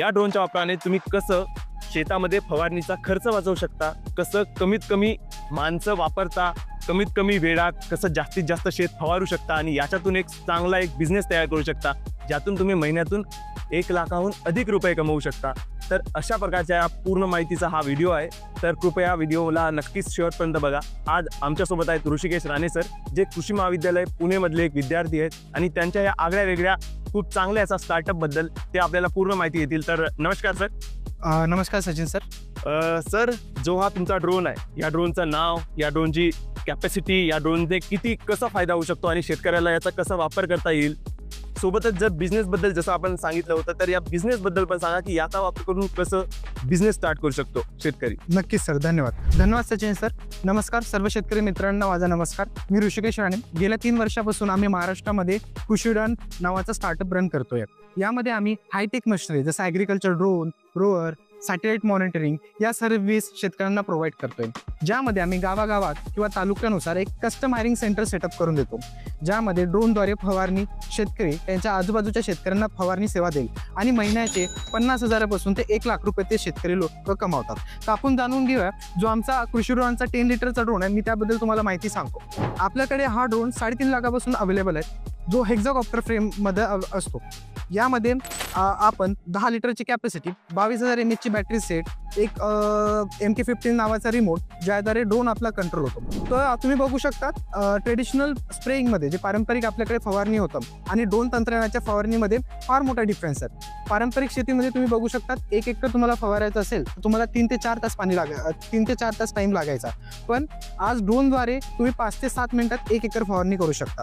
या ड्रोनच्या वापराने तुम्ही कसं शेतामध्ये फवारणीचा खर्च वाचवू शकता? कसं कमीत कमी माणसं वापरता? कमीत कमी वेळा कसं जास्तीत जास्त शेत फवारू शकता? आणि याच्यातून एक चांगला एक बिझनेस तयार करू शकता ज्यातून तुम्ही महिन्यातून एक लाखाहून अधिक रुपये कमवू शकता. तर अशा प्रकारच्या या पूर्ण माहितीचा हा व्हिडिओ आहे. तर कृपया व्हिडिओला नक्कीच शेवटपर्यंत बघा. आज आमच्यासोबत आहेत ऋषिकेश राणे सर जे कृषी महाविद्यालय पुणेमधले एक विद्यार्थी आहेत आणि त्यांच्या या आगळ्या वेगळ्या खूप चांगल्या याचा स्टार्टअपबद्दल ते आपल्याला पूर्ण माहिती देतील. तर नमस्कार सर नमस्कार सचिन सर. सर जो हा तुमचा ड्रोन आहे या ड्रोनचं नाव या ड्रोनची कॅपॅसिटी या ड्रोनने किती कसा फायदा होऊ शकतो आणि शेतकऱ्याला याचा कसा वापर करता येईल? सोबतच जर बिझनेसबद्दल जसं आपण सांगितलं होतं तर या बिझनेसबद्दल पण सांगा की याचा वापर करून कसं बिझनेस स्टार्ट करू शकतो शेतकरी. नक्कीच सर धन्यवाद. धन्यवाद सचिन सर. नमस्कार सर्व शेतकरी मित्रांना माझा नमस्कार. मी ऋषिकेश राणे. गेल्या तीन वर्षापासून आम्ही महाराष्ट्रामध्ये कृषीडान नावाचा स्टार्टअप रन करतोय. यामध्ये आम्ही हायटेक मशिनरी जसं agriculture drone row or satellite monitoring या सर्व्हिस शेतकऱ्यांना प्रोव्हाइड करतोय. ज्यामध्ये आम्ही गावागावात किंवा तालुक्यानुसार एक कस्टम हायरिंग सेंटर सेटअप करून देतो. ज्यामध्ये ड्रोनद्वारे फवारणी शेतकरी त्यांच्या आजूबाजूच्या शेतकऱ्यांना फवारणी सेवा देईल. आणि महिन्याचे पन्नास हजारापासून ते एक लाख रुपये ते शेतकरी लोक कमावतात. तर आपण जाणून घेऊया जो आमचा कृषी ड्रोनचा टेन लिटरचा ड्रोन आहे मी त्याबद्दल तुम्हाला माहिती सांगतो. आपल्याकडे हा ड्रोन साडेतीन लाखापासून अवेलेबल आहे. जो हेक्झाकॉप्टर फ्रेममध्ये असतो. यामध्ये आपण दहा लिटरची कॅपॅसिटी बावीस हजार एम एचची बॅटरी सेट एक एम के फिफ्टीन नावाचा रिमोट ज्याद्वारे ड्रोन आपला कंट्रोल होतो. तर तुम्ही बघू शकता ट्रेडिशनल स्प्रेइंगमध्ये जे पारंपरिक आपल्याकडे फवारणी होतं आणि ड्रोन तंत्रज्ञानाच्या फवारणीमध्ये फार मोठा डिफरन्स आहे. पारंपरिक शेतीमध्ये तुम्ही बघू शकता एक एकर तुम्हाला फवारायचं असेल तर तुम्हाला तीन ते चार तास पाणी लागा तीन ते चार तास टाइम लागायचा. पण आज ड्रोनद्वारे तुम्ही पाच ते सात मिनिटात एक एकर फवारणी करू शकता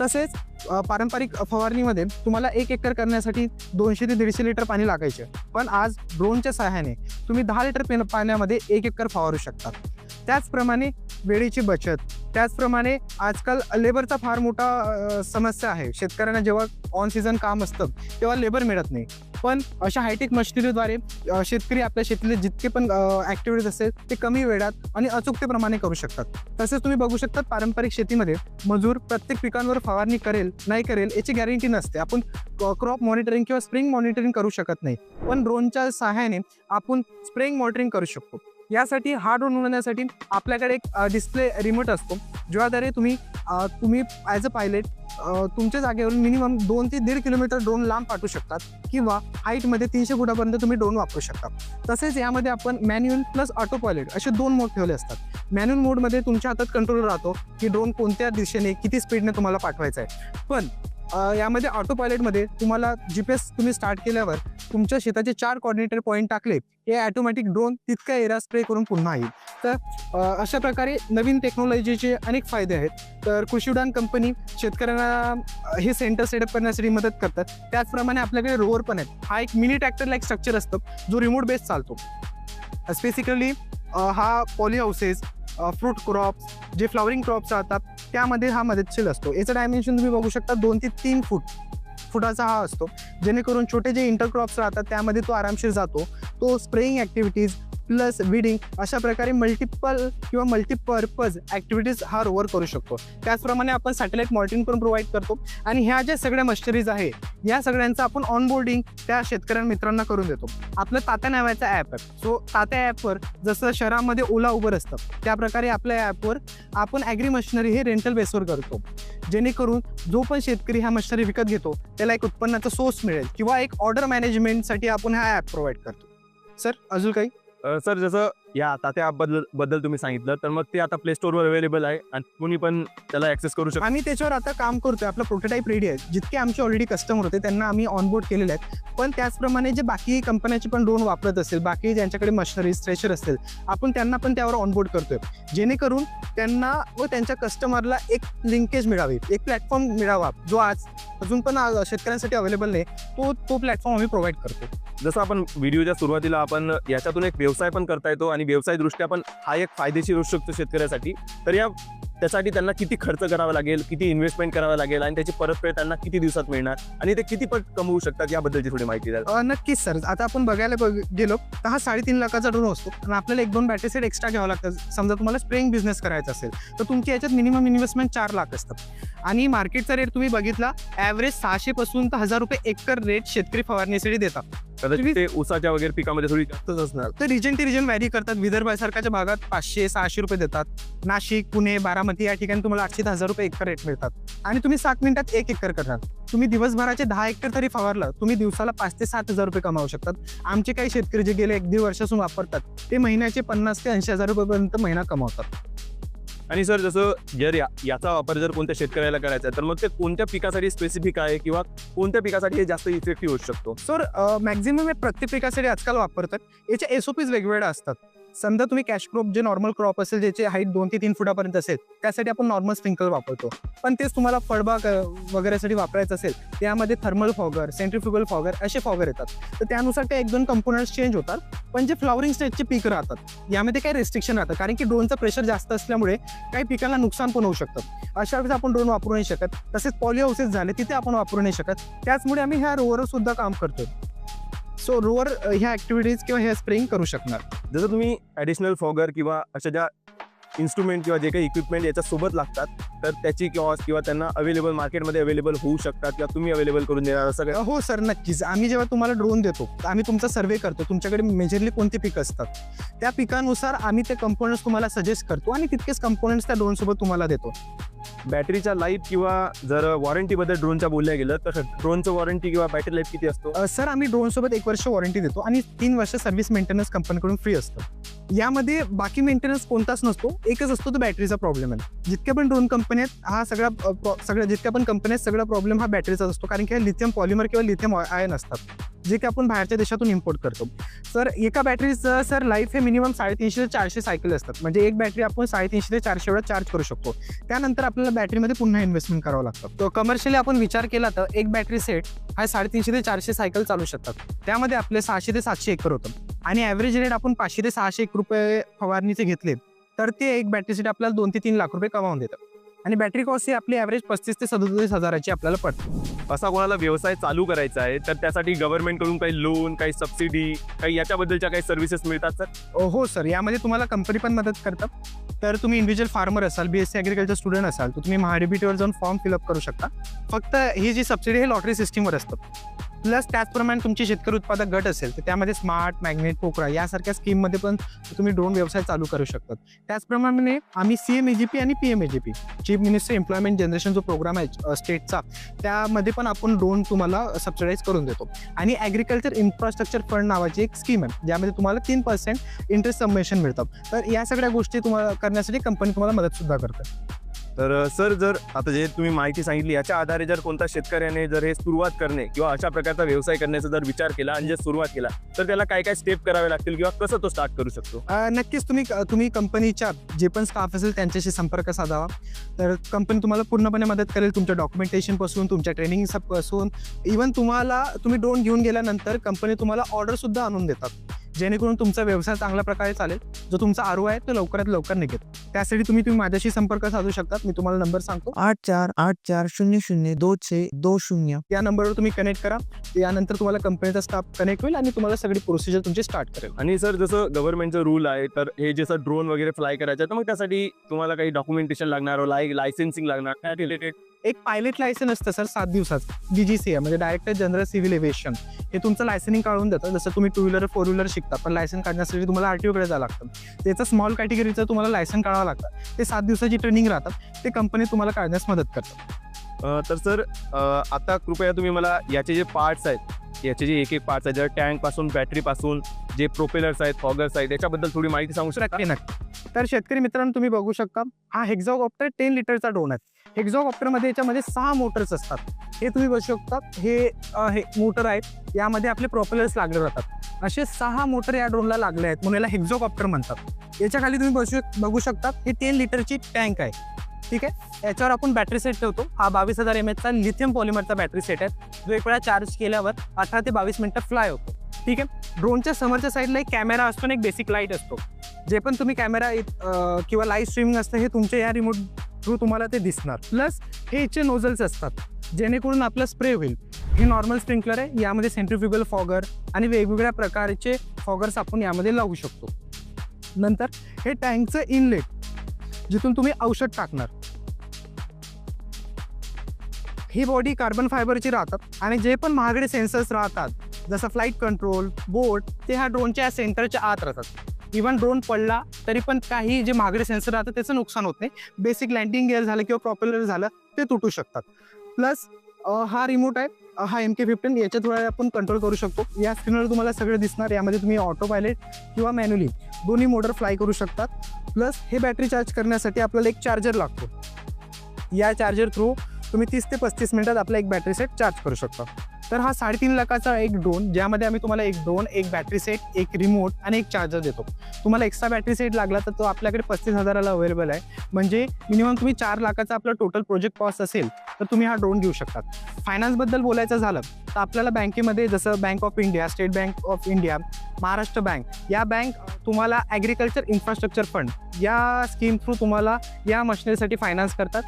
तसेच पारंपरिक फवारणीमध्ये तुम्हाला एक एकर करण्यासाठी दोनशे ते दीडशे लिटर पाणी लागायचे. पण आज ड्रोनच्या सहाय्याने तुम्ही दहा लिटर पाण्यामध्ये एक एकर फवारू शकता त्याचप्रमाणे वेळेची बचत. त्याचप्रमाणे आजकाल लेबरचा फार मोठा समस्या आहे. शेतकऱ्यांना जेव्हा ऑन सीझन काम असतं तेव्हा लेबर मिळत नाही. पण अशा हायटेक मशिनरीद्वारे शेतकरी आपल्या शेतीतले जितके पण ॲक्टिव्हिटीज असेल ते कमी वेळात आणि अचूकतेप्रमाणे करू शकतात. तसेच तुम्ही बघू शकता पारंपरिक शेतीमध्ये मजूर प्रत्येक पिकांवर फवारणी करेल नाही करेल याची गॅरंटी नसते. आपण क्रॉप मॉनिटरिंग किंवा स्प्रिंग मॉनिटरिंग करू शकत नाही. पण ड्रोनच्या सहाय्याने आपण स्प्रिंग मॉनिटरिंग करू शकतो. यासाठी हा ड्रोन उडवण्यासाठी आपल्याकडे एक डिस्प्ले रिमोट असतो ज्याद्वारे तुम्ही तुम्ही ॲज अ पायलट तुमच्या जागेवरून मिनिमम दोन ते दीड किलोमीटर ड्रोन लांब पाठवू शकतात किंवा हाईटमध्ये तीनशे फुटापर्यंत तुम्ही ड्रोन वापरू शकता. तसेच यामध्ये आपण मॅन्युअल प्लस ऑटो पायलट असे दोन मोड ठेवले असतात. मॅन्युअल मोडमध्ये तुमच्या हातात कंट्रोल राहतो की ड्रोन कोणत्या दिशेने किती स्पीडने तुम्हाला पाठवायचा आहे पण यामध्ये ऑटो पायलटमध्ये तुम्हाला जी पी एस तुम्ही स्टार्ट केल्यावर तुमच्या शेताचे चार कॉर्डिनेटर पॉईंट टाकले हे ॲटोमॅटिक ड्रोन तितक्या एरिया स्प्रे करून पुन्हा येईल. तर अशा प्रकारे नवीन टेक्नॉलॉजीचे अनेक फायदे आहेत. तर कृषी उडान कंपनी शेतकऱ्यांना हे सेंटर सेटअप करण्यासाठी मदत करतात. त्याचप्रमाणे आपल्याकडे रोवर पण आहेत. हा एक मिनी ट्रॅक्टर लाईक स्ट्रक्चर असतो जो रिमोट बेस चालतो. स्पेसिकली हा पॉली हाऊसेस फ्रूट क्रॉप्स जे फ्लॉवरिंग क्रॉप्स राहतात त्यामध्ये हा मदतशील असतो. याचं डायमेन्शन तुम्ही बघू शकता दोन ते तीन फूट फुटाचा हा असतो. जेणेकरून छोटे जे इंटरक्रॉप्स राहतात त्यामध्ये तो आरामशीर जातो. तो स्प्रेइंग ॲक्टिव्हिटीज प्लस विडिंग अशा प्रकारे मल्टिपल किंवा मल्टीपर्पज ॲक्टिव्हिटीज हा रोवर करू शकतो. त्याचप्रमाणे आपण सॅटेलाईट मॉनिटरिंग पण प्रोव्हाइड करतो. आणि ह्या ज्या सगळ्या मशनरीज आहे या सगळ्यांचं आपण ऑनबोर्डिंग त्या शेतकऱ्यां मित्रांना करून देतो. आपलं तात्या नावाचा ॲप आहे. सो तात्या ॲपवर जसं शहरामध्ये ओला उबर असतं त्याप्रकारे आपल्या ॲपवर आपण ॲग्री मशिनरी हे रेंटल बेसवर करतो. जेणेकरून जो पण शेतकरी ह्या मशिनरी विकत घेतो त्याला एक उत्पन्नाचा सोर्स मिळेल किंवा एक ऑर्डर मॅनेजमेंटसाठी आपण हा ॲप प्रोव्हाइड करतो. सर अजून काही? अ, सर जसं या तात्या बद्दल बद्दल तुम्ही सांगितलं तर मग ते आता प्ले स्टोअरवर अवेलेबल आहे आणि कुणी पण त्याला ऍक्सेस करू शकतो. आम्ही त्याच्यावर आता काम करतोय आपला प्रोटोटाईप रेडी आहे. जितके आमचे ऑलरेडी कस्टमर होते त्यांना आम्ही ऑनबोर्ड केलेले आहेत. पण त्याचप्रमाणे जे बाकी कंपन्याचे पण ड्रोन वापरत असेल बाकी ज्यांच्याकडे मशिनरी स्ट्रेचर असतील आपण त्यांना पण त्यावर ऑनबोर्ड करतोय. जेणेकरून त्यांना व त्यांच्या कस्टमरला एक लिंकेज मिळावी एक प्लॅटफॉर्म मिळावा जो आज अजून पण शेतकऱ्यांसाठी अवेलेबल नाही तो तो प्लॅटफॉर्म आम्ही प्रोव्हाइड करतो जसं आपण व्हिडिओच्या सुरुवातीला आपण याच्यातून एक व्यवसाय पण करता येतो आणि व्यवसाय दृष्ट्या पण हा एक फायदेशीर असू शकतो शेतकऱ्यासाठी. तर या त्यासाठी त्यांना किती खर्च करावा लागेल किती इन्व्हेस्टमेंट करावा लागेल आणि त्याची परतफेड त्यांना किती दिवसात मिळणार आणि ते किती पट कमवू शकतात याबद्दलची थोडी माहिती द्या नक्कीच सर. आता आपण बघायला गेलो तर हा साडेतीन लाखाचा ड्रोन असतो. आणि आपल्याला एक दोन बॅटरी सेट एक्स्ट्रा घ्यावं लागतं. समजा तुम्हाला स्प्रेइंग बिझनेस करायचा असेल तर तुमची याच्यात मिनिमम इन्व्हेस्टमेंट चार लाख असतात आणि मार्केटचा रेट तुम्ही बघितला ॲव्हरेज सहाशे पासून तर हजार रुपये एकर रेट शेतकरी फवारणीसाठी देतात. कदाचित ते ऊसाच्या वगैरे पिकामध्ये थोडी जास्तच असणार. तर रिजन ते रिजन व्हॅरी करतात. विदर्भासारख्याच्या भागात पाचशे सहाशे रुपये देतात. नाशिक पुणे बारामती या ठिकाणी तुम्हाला आठशे ते हजार रुपये एकर रेट मिळतात. आणि तुम्ही सात मिनिटात एक एकर करणार. तुम्ही दिवसभराचे दहा एकर तरी फवारलं तुम्ही दिवसाला पाच ते सात हजार रुपये कमावू शकतात. आमचे काही शेतकरी जे गेले एक दीड वर्षापासून वापरतात ते महिन्याचे पन्नास ते ऐंशी हजार रुपयेपर्यंत महिना कमावतात. आणि सर जसं जर या याचा वापर जर कोणत्या शेतकऱ्याला करायचा आहे तर मग ते कोणत्या पिकासाठी स्पेसिफिक आहे किंवा कोणत्या पिकासाठी हे जास्त इफेक्टिव्ह होऊ शकतो? सर मॅक्झिमम हे प्रत्येक पिकासाठी आजकाल वापरतात. याच्या एसओपीज वेगवेगळ्या असतात. समजा तुम्ही कॅश क्रॉप जे नॉर्मल क्रॉप असेल ज्याचे हाईट दोन ते तीन फुटापर्यंत असेल त्यासाठी आपण नॉर्मल स्प्रिंकल वापरतो. पण तेच तुम्हाला फळबाग वगैरेसाठी वापरायचं असेल त्यामध्ये थर्मल फॉगर सेंट्रिफ्युगल फॉगर असे फॉगर येतात. तर त्यानुसार ते एक दोन कंपोनंट्स चेंज होतात पण जे फ्लॉवरिंग स्टेजचे पीक राहतात यामध्ये काही रेस्ट्रिक्शन राहतं. कारण की ड्रोनचं प्रेशर जास्त असल्यामुळे काही पिकांना नुकसान पण होऊ शकतं. अशा वेळेस आपण ड्रोन वापरू नाही शकत. तसेच पॉलिओ हाऊसेस झाले तिथे आपण वापरू नाही शकत. त्याचमुळे आम्ही ह्या रोवरसुद्धा काम करतो सो रोवर ह्या ऍक्टिव्हिटीज किंवा ह्या स्प्रेइंग करू शकणार. जसं तुम्ही ॲडिशनल फॉगर किंवा अशा ज्या इन्स्ट्रुमेंट किंवा जे काही इक्विपमेंट याच्यासोबत लागतात तर त्याची किंवा किंवा त्यांना अवेलेबल मार्केटमध्ये अवेलेबल होऊ शकतात किंवा तुम्ही अवेलेबल करून देणार असं काय हो सर नक्कीच. आम्ही जेव्हा तुम्हाला ड्रोन देतो तर आम्ही तुमचा सर्वे करतो. तुमच्याकडे मेजरली कोणती पिकं असतात? त्या पिकानुसार आम्ही ते कंपोनंट्स तुम्हाला सजेस्ट करतो आणि तितकेच कंपोनंट्स त्या ड्रोन सोबत तुम्हाला देतो. बॅटरीचा लाईफ किंवा जर वॉरंटीबद्दल ड्रोनच्या बोलल्या गेलं तर ड्रोनचं वॉरंटी किंवा बॅटरी लाईफ किती असतो? सर आम्ही ड्रोन सोबत एक वर्ष वॉरंटी देतो आणि तीन वर्ष सर्व्हिस मेंटेनन्स कंपनीकडून फ्री असतं. यामध्ये बाकी मेंटेनन्स कोणताच नसतो. एकच असतो तो बॅटरीचा प्रॉब्लेम आहे. जितक्या पण ड्रोन कंपनी आहेत हा सगळा सगळ्या जितक्या पण कंपनी सगळा प्रॉब्लेम हा बॅटरीचाच असतो. कारण की हा लिथियम पॉलिमर किंवा लिथियम आयन असतात जे की आपण बाहेरच्या देशातून इम्पोर्ट करतो. सर एका बॅटरीचं सर लाईफ हे मिनिमम साडेतीनशे ते चारशे सायकल असतात. म्हणजे एक बॅटरी आपण साडेतीनशे ते चारशे वेळा चार्ज करू शकतो. त्यानंतर आपल्याला बॅटरीमध्ये पुन्हा इन्व्हेस्टमेंट करावं लागतं. तो कमर्शियली आपण विचार केला तर एक बॅटरी सेट हा साडेतीनशे ते चारशे सायकल चालू शकतात. त्यामध्ये आपले सहाशे ते सातशे एकर होतं. आणि ॲव्हरेज रेट आपण पाचशे ते सहाशे एक रुपये फवारणीचे घेतले तर ते एक बॅटरीसाठी आपल्याला दोन ते तीन लाख रुपये कमावून देतं. आणि बॅटरी कॉस्ट ही आपली ॲव्हरेज पस्तीस ते सदोतीस हजाराची आपल्याला पडते. असा कोणाला व्यवसाय चालू करायचा आहे तर त्यासाठी गव्हर्नमेंटकडून काही लोन काही सबसिडी काही याच्याबद्दलच्या काही सर्व्हिसेस मिळतात सर हो सर यामध्ये तुम्हाला कंपनी पण मदत करतात. तर तुम्ही इंडिव्हिज्युअल फार्मर असाल B S C agriculture student असाल तर तुम्ही महाडीबीटीवर जाऊन फॉर्म फिलअप करू शकता. फक्त ही जी सबसिडी हे लॉटरी सिस्टीमवर असतं. प्लस त्याचप्रमाणे तुमची शेतकरी उत्पादक गट असेल तर त्यामध्ये स्मार्ट मॅग्नेट पोकरा यासारख्या स्कीममध्ये पण तुम्ही ड्रोन व्यवसाय चालू करू शकतात. त्याचप्रमाणे आम्ही सी एम एजीपी आणि P M EGP chief minister employment generation जो प्रोग्राम आहे स्टेटचा त्यामध्ये पण आपण ड्रोन तुम्हाला सबसिडाईज करून देतो. आणि ॲग्रिकल्चर इन्फ्रास्ट्रक्चर फंड नावाची एक स्कीम आहे ज्यामध्ये तुम्हाला तीन पर्सेंट इंटरेस्ट सबमिशन मिळतं. तर या सगळ्या गोष्टी तुम्हाला करण्यासाठी कंपनी तुम्हाला मदत सुद्धा करते. तर सर जर आता जे तुम्ही माहिती सांगितली याच्या आधारे जर कोणत्या शेतकऱ्याने जर हे सुरुवात करणे किंवा अशा प्रकारचा व्यवसाय करण्याचा जर विचार केला आणि जर सुरुवात केला तर त्याला काय काय स्टेप करावे लागतील किंवा कसं तो स्टार्ट करू शकतो? नक्कीच तुम्ही तुम्ही कंपनीच्या जे पण स्टाफ असेल त्यांच्याशी संपर्क साधावा. तर कंपनी तुम्हाला पूर्णपणे मदत करेल तुमच्या डॉक्युमेंटेशनपासून तुमच्या ट्रेनिंगपासून. इवन तुम्हाला तुम्ही ड्रोन घेऊन गेल्यानंतर कंपनी तुम्हाला ऑर्डर सुद्धा आणून देतात. जेणेकरून तुमचा व्यवसाय चांगल्या प्रकारे चालेल. जो तुमचा आरो आहे तो लवकरात लवकर निघेल. त्यासाठी तुम्ही तुम्ही माझ्याशी संपर्क साधू शकतात. मी तुम्हाला नंबर सांगतो. आठ चार आठ चार शून्य शून्य दो छे दो शून्य. या नंबरवर तुम्ही कनेक्ट करा. यानंतर तुम्हाला कंपनीचा स्टाफ कनेक्ट होईल आणि तुम्हाला सगळी प्रोसिजर तुमची स्टार्ट करेल. आणि सर जसं गव्हर्नमेंटचं रूल आहे तर हे जसं ड्रोन वगैरे फ्लाय करायचं आहे, तर मग त्यासाठी तुम्हाला काही डॉक्युमेंटेशन लागणार लाय लायसेन्सिंग लागणार त्या रिलेटेड एक पायलट लायसन असतं सर सात दिवसाचं. डीजीसी म्हणजे डायरेक्टर जनरल सिव्हिल एव्हिएशन हे तुमचं लायसनिंग काढून देतं. जसं तुम्ही टू व्हीलर फोर व्हीलर शिकता पण लायसन काढण्यासाठी तुम्हाला आरटीओकडे जावं लागतं. त्याचं स्मॉल कॅटेगरीचं तुम्हाला लायसन काढावं लागतं. ते सात दिवसाची ट्रेनिंग राहतात. ते कंपनी तुम्हाला काढण्यास मदत करतात तर सर आता कृपया तुम्ही मला याचे जे पार्ट्स आहेत याचे जे एक एक पार्ट्स आहेत जर टँकपासून बॅटरीपासून जे प्रोपेलर्स आहेत फॉगर्स आहेत याच्याबद्दल थोडी माहिती सांगू शकता? नक्की तर शेतकरी मित्रांनो तुम्ही बघू शकता हा हेक्झॉकॉप्टर टेन लिटरचा ड्रोन आहे. हेक्झॉकॉप्टरमध्ये याच्यामध्ये सहा मोटर्स असतात. हे तुम्ही बघू शकता हे हे मोटर आहेत यामध्ये आपले प्रोपेलर्स लागले जातात. असे सहा मोटर या ड्रोनला लागले आहेत म्हणून याला हेक्झॉकॉप्टर म्हणतात. याच्या खाली तुम्ही बसू बघू शकता हे टेन लिटरची टँक आहे. ठीक आहे? याच्यावर आपण बॅटरी सेट ठेवतो. हा बावीस हजार एम एचचा लिथियम पॉलिमरचा बॅटरी सेट आहे. जो एक वेळा चार्ज केल्यावर अठरा ते बावीस मिनटं फ्लाय होतो. ठीक आहे? ड्रोनच्या समोरच्या साईडला एक कॅमेरा असतो आणि एक बेसिक लाइट असतो. जे पण तुम्ही कॅमेरा किंवा लाईव्ह स्ट्रीमिंग असतं हे तुमच्या या रिमोट थ्रू तुम्हाला ते दिसणार. प्लस हे याचे नोझल्स असतात. जेणेकरून आपलं स्प्रे होईल. हे नॉर्मल स्प्रिंकलर आहे. यामध्ये सेंट्रिफ्युगल फॉगर आणि वेगवेगळ्या प्रकारचे फॉगर्स आपण यामध्ये लावू शकतो. नंतर हे टँकचं इनलेट जिथून तुम्ही औषध टाकणार. ही बॉडी कार्बन फायबरची राहतात आणि जे पण महागडे सेन्सर्स राहतात जसं फ्लाईट कंट्रोल बोट ते ह्या ड्रोनच्या सेंटरच्या आत राहतात. इव्हन ड्रोन पडला तरी पण काही जे महागडे सेन्सर राहतात त्याचं नुकसान होत नाही. बेसिक लँडिंग गिअर झालं किंवा प्रॉपेलर झालं ते तुटू शकतात. प्लस हा रिमोट आहे. हा एम के फिफ्टीन याच्या थोडा आपण कंट्रोल करू शकतो. या स्क्रीनवर तुम्हाला सगळं दिसणार. यामध्ये तुम्ही ऑटो पायलट किंवा मॅन्युअली दोन्ही मोटर फ्लाय करू शकतात. प्लस हे बॅटरी चार्ज करण्यासाठी आपल्याला एक चार्जर लागतो. या चार्जर थ्रू तुम्ही तीस ते पस्तीस मिनिटात आपला एक बॅटरी सेट चार्ज करू शकता. तर हा साडेतीन लाखाचा एक ड्रोन ज्यामध्ये आम्ही तुम्हाला एक ड्रोन एक बॅटरी सेट एक रिमोट आणि एक चार्जर देतो. तुम्हाला एक्स्ट्रा बॅटरी सेट लागला तर तो आपल्याकडे पस्तीस हजाराला अवेलेबल आहे. म्हणजे मिनिमम तुम्ही चार लाखाचा आपला टोटल प्रोजेक्ट कॉस्ट असेल तर तुम्ही हा ड्रोन घेऊ शकतात फायनान्सबद्दल बोलायचं झालं तर आपल्याला बँकेमध्ये जसं bank of India state bank of India Maharashtra bank. या बँक तुम्हाला ॲग्रिकल्चर इन्फ्रास्ट्रक्चर फंड या स्कीम थ्रू तुम्हाला या मशिनरीसाठी फायनान्स करतात.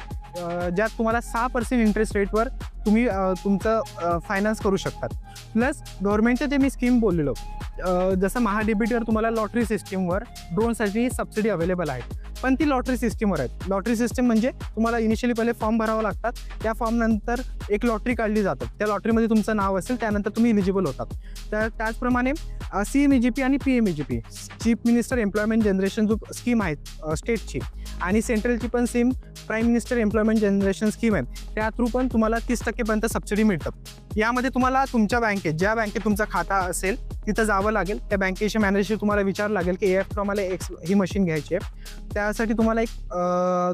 ज्यात तुम्हाला सहा पर्सेंट इंटरेस्ट रेटवर तुम्ही तुमचं फायनान्स करू शकतात. प्लस गव्हर्नमेंटचं जे मी स्कीम बोललेलो जसं महाडीबीटीवर तुम्हाला लॉटरी सिस्टीमवर ड्रोनसाठी सबसिडी अवेलेबल आहे पण ती लॉटरी सिस्टीमवर आहेत. लॉटरी सिस्टीम म्हणजे तुम्हाला इनिशियली पहिले फॉर्म भरावा लागतात. त्या फॉर्मनंतर एक लॉटरी काढली जातात त्या लॉटरीमध्ये तुमचं नाव असेल त्यानंतर तुम्ही इलिजिबल होतात. तर त्याचप्रमाणे C M E G P आणि P M E G P chief minister employment generation जो स्कीम आहे स्टेटची आणि सेंट्रलची पण same prime minister employment generation scheme आहे. त्या थ्रू पण तुम्हाला तीस टक्केपर्यंत सबसिडी मिळतं. यामध्ये तुम्हाला तुमच्या बँकेत ज्या बँकेत तुमचा खाता असेल तिथं जावं लागेल. त्या बँकेशी मॅनेजरशी तुम्हाला विचारावं लागेल की ए एफ आम्हाला एक्स ही मशीन घ्यायची आहे. त्यासाठी तुम्हाला एक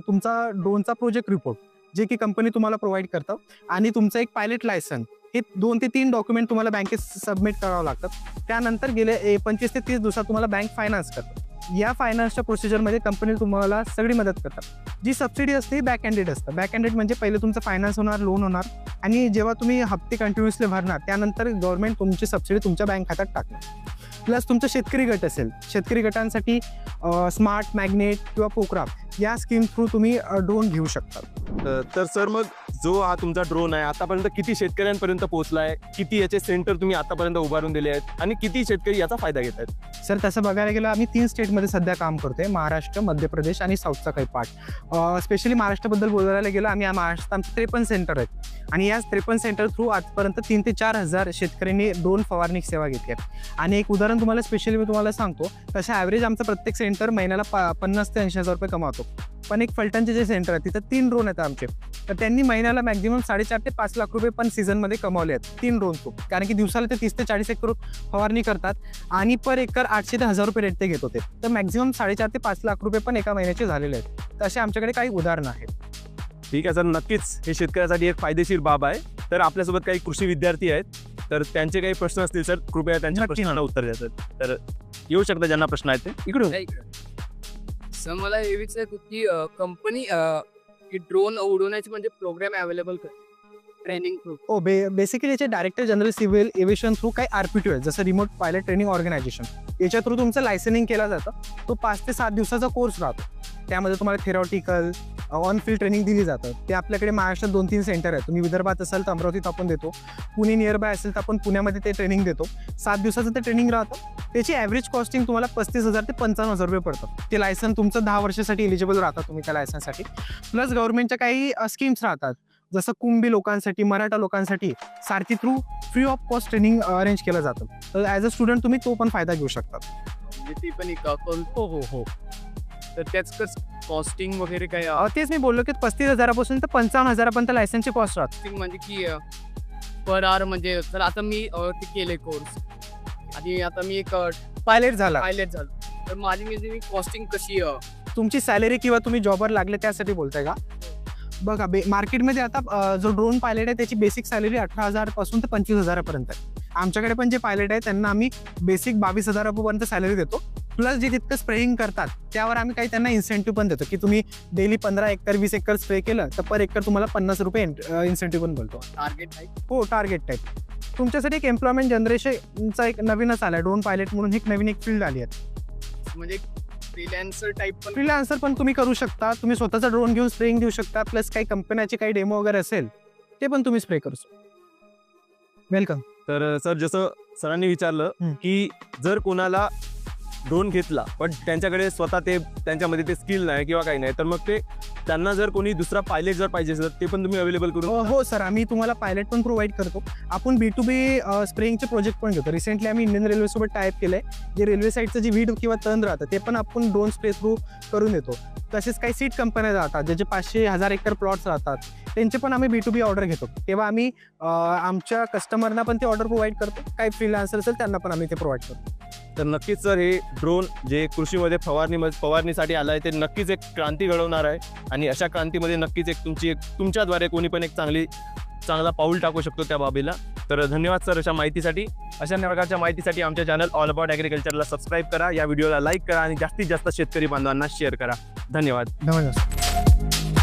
तुमचा ड्रोनचा प्रोजेक्ट रिपोर्ट जे की कंपनी तुम्हाला प्रोव्हाइड करतं. आणि तुमचं एक पायलट लायसन हे दोन ते तीन डॉक्युमेंट तुम्हाला बँकेत सबमिट करावं लागतात त्यानंतर गेले ए- पंचवीस ते तीस दिवसात तुम्हाला बँक फायनान्स करतं. या फायनान्सच्या प्रोसिजरमध्ये कंपनी तुम्हाला सगळी मदत करतात. जी सबसिडी असते ही बॅक हँडेड असतं. बॅक हँडेड म्हणजे पहिले तुमचं फायनान्स होणार लोन होणार आणि जेव्हा तुम्ही हप्ते कंटिन्युअसली भरणार त्यानंतर गव्हर्नमेंट तुमची सबसिडी तुमच्या बँक खात्यात टाकणार. प्लस तुमचं शेतकरी गट असेल शेतकरी गटांसाठी स्मार्ट मॅग्नेट किंवा पोकरा या स्कीम थ्रू तुम्ही ड्रोन घेऊ शकता. तर सर मग जो हा तुमचा ड्रोन आहे आतापर्यंत किती शेतकऱ्यांपर्यंत पोहोचलाय किती याचे सेंटर तुम्ही आतापर्यंत उभारून दिले आहेत आणि किती शेतकरी याचा फायदा घेत आहेत? सर तसं बघायला गेलं आम्ही तीन स्टेटमध्ये सध्या काम करतोय महाराष्ट्र मध्य प्रदेश आणि साऊथचा काही पार्ट स्पेशली महाराष्ट्राबद्दल बोलायला गेलं आम्ही महाराष्ट्रात आमचे त्रेपन्न सेंटर आहेत. आणि या त्रेपन्न सेंटर थ्रू आजपर्यंत तीन ते चार हजार शेतकऱ्यांनी ड्रोन फवारणी सेवा घेतली आहे. आणि एक उदाहरण तुम्हाला स्पेशली मी तुम्हाला सांगतो तसं ॲव्हरेज आमचं प्रत्येक सेंटर महिन्याला पा पन्नास ते ऐंशी हजार रुपये कमावतो. पण एक फलटणचे जे सेंटर आहे तिथं तीन ड्रोन आहेत आमचे. तर त्यांनी महिन्याला मॅक्झिमम साडेचार ते पाच लाख रुपये पण सीझनमध्ये कमावले आहेत. तीन ड्रोन थ्रू कारण की दिवसाला ते तीस ते चाळीस एकर फवारणी करतात आणि पर एकर आठशे ते हजार रुपये रेट ते घेत होते. तर मॅक्झिमम साडेचार ते पाच लाख रुपये पण एका महिन्याचे झालेले आहेत. तर असे आमच्याकडे काही उदाहरणं आहेत. ठीक आहे सर. नक्कीच हे शेतकऱ्यासाठी एक फायदेशीर बाब आहे. तर आपल्यासोबत काही कृषी विद्यार्थी आहेत. तर त्यांचे काही प्रश्न असतील सर. कृपया त्यांच्या नक्की. प्रश्नाला उत्तर द्या सर. तर येऊ शकता ज्यांना प्रश्न आहेत ते. इकडून. सर मला हे विचारायचं की कंपनी की ड्रोन उडवण्याचे म्हणजे प्रोग्राम अवेलेबल कर ट्रेनिंग थ्रू हो बे बेसिकली याचे director general civil aviation through काही आर आहे जसं रिमोट पायलट ट्रेनिंग ऑर्गनायझेशन याच्या थ्रू तुमचं लायसनिंग केलं जातं. तो पाच ते सात दिवसाचा कोर्स राहतो. त्यामध्ये तुम्हाला थेरॉटिकल ऑन फील्ड ट्रेनिंग दिली जातं. ते आपल्याकडे महाराष्ट्रात दोन तीन सेंटर आहेत. तुम्ही विदर्भात असाल तर अमरावतीत आपण देतो. पुणे नियर बाय असेल तर आपण पुण्यामध्ये ते ट्रेनिंग देतो. सात दिवसाचं ते ट्रेनिंग राहतं. त्याची ॲव्हरेज कॉस्टिंग तुम्हाला पस्तीस हजार ते पंचावन्न हजार रुपये पडतं. ते लायसन तुमचं दहा वर्षासाठी एलिजिबल राहता तुम्ही त्या लायसनसाठी प्लस गव्हर्नमेंटच्या काही स्कीम्स राहतात. जसं कुंभी लोकांसाठी मराठा लोकांसाठी Sarthi through free of cost training arrange केलं जातं. तर ॲज अ स्टुडंट तुम्ही तो पण फायदा घेऊ शकता. म्हणजे ती पण एक हो हो हो. तर त्याच कस कॉस्टिंग वगैरे काय तेच मी बोललो की पस्तीस हजारापासून तर पंचावन्न हजारापर्यंत लायसनची कॉस्ट राहते. म्हणजे की पर आवर म्हणजे तर आता मी अ, ते केले कोर्स आणि आता मी एक पायलट झाला. पायलट झालो. तर माझी म्हणजे मी कॉस्टिंग कशी अ, तुमची सॅलरी किंवा तुम्ही जॉबवर लागले त्यासाठी बोलताय का? बघा बे मार्केटमध्ये आता जो ड्रोन पायलट आहे त्याची बेसिक सॅलरी अठरा हजारपासून ते पंचवीस हजारापर्यंत आहे. आमच्याकडे पण जे पायलट आहे त्यांना आम्ही बेसिक बावीस हजारापर्यंत सॅलरी देतो. प्लस जे तितकं स्प्रेइंग करतात त्यावर आम्ही काही त्यांना इन्सेंटिव्ह पण देतो की तुम्ही डेली पंधरा एकर वीस एकर स्प्रे केलं तर पर एकर तुम्हाला पन्नास रुपये इन्सेंटिव्ह पण बोलतो टार्गेट आहे हो टार्गेट टाईप तुमच्यासाठी एक एम्प्लॉयमेंट जनरेशनचा एक नवीनच आला ड्रोन पायलट म्हणून एक नवीन एक फील्ड आली आहे. म्हणजे फ्रीलॅन्सर टाईप पण. फ्रीलान्सर पण तुम्ही करू शकता. तुम्ही स्वतःचा ड्रोन घेऊन स्प्रेइंग देऊ शकता. प्लस काही कंपन्याचे काही डेमो वगैरे असेल ते पण तुम्ही स्प्रे करू शकता. वेलकम तर सर जसं सरांनी विचारलं. की जर कोणाला ड्रोन घेतला पण त्यांच्याकडे स्वतः ते त्यांच्यामध्ये ते स्किल नाही किंवा काही नाही तर मग ते त्यांना जर कोणी दुसरा पायलट जर पाहिजे असेल तर ते पण तुम्ही अवेलेबल करून हो हो सर आम्ही तुम्हाला पायलट पण प्रोव्हाइड करतो. आपण बी टू बी स्प्रेइंगचे प्रोजेक्ट पण घेतो. रिसेंटली आम्ही इंडियन रेल्वे सोबत टाईप केलंय. जे रेल्वे साईडचं जे वीड किंवा तण राहतं ते पण आपण ड्रोन स्प्रे थ्रू करून देतो. तसेच काही सीट कंपन्या राहतात ज्याचे पाचशे हजार एकर प्लॉट्स राहतात. त्यांचे पण आम्ही बी टू बी ऑर्डर घेतो. तेव्हा आम्ही आमच्या कस्टमरना पण ते ऑर्डर प्रोव्हाइड करतो. काही फ्रीलान्सर असेल त्यांना पण आम्ही ते प्रोव्हाइड करतो. तर नक्कीच सर हे ड्रोन जे कृषीमध्ये फवारणी फवारणीसाठी आलं आहे ते नक्कीच एक क्रांती घडवणार आहे. आणि अशा क्रांतीमध्ये नक्कीच एक तुमची एक तुमच्याद्वारे कोणी पण एक चांगली चांगला पाऊल टाकू शकतो त्या बाबीला. तर धन्यवाद सर अशा माहितीसाठी. अशा प्रकारच्या माहितीसाठी आमच्या चॅनल ऑल अबाउट ॲग्रिकल्चरला सबस्क्राईब करा. या व्हिडिओला लाईक करा आणि जास्तीत जास्त शेतकरी बांधवांना शेअर करा. धन्यवाद. धन्यवाद.